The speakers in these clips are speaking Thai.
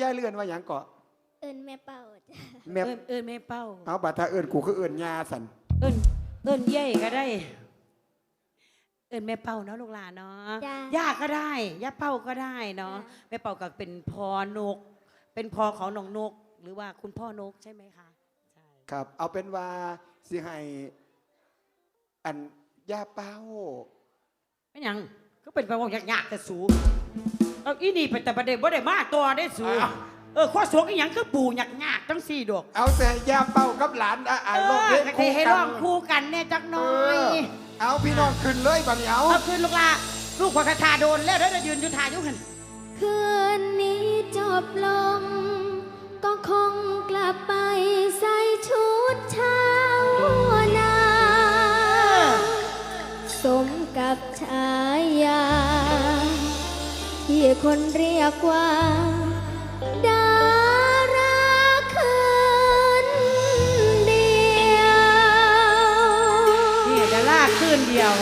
ย่ายเลื่อนว่าหยังเกาะเอินแม่เป่าจ้ะแม่เอิ้นเอิ้นแม่เป้า เอาบัตรถ้าเอิ้นกูคือเอิ้นยาสันเอิ้นเอิ้นเย่ก็ได้ เอิ้นแม่เป้าเนาะลูกหลานเนาะจ้ะย่าก็ได้ย่าเป้าก็ได้เนาะจ้ะแม่เป้าก็เป็นพอนก เป็นพอของน้องนก หรือว่าคุณพ่อนกใช่ไหมคะใช่ครับ เอาเป็นว่าสิให้อันย่าเป้า ไม่หยังก็เป็นไปว่ายากๆแต่สู เอาอีนี่เป็นแต่ประเด็นบ่ได้มาตัวได้สูอ้าว เออข้อสวกอีหยังคือปู่ยากๆทั้งสี่ดอกเอาแต่ย่าเป้ากับหลานอะอะเอลองอเพลงก็คู่ให้กัร้องคู่กันเนี่ยจักหเอน่อยอเอาพี่น้องขึ้นเลยบัดนี้เอา เอาคืนลูกลาลูกขวากระทาโดนแล้วเด้อเดี๋ยวยืนอยู่ทาอยู่หัน คืนนี้จบลง ก็คงกลับไปใส่ชุดเช้านา คนเรียกว่าดาราคืนเดียว เนี่ยดาราคืนเดียว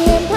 นี้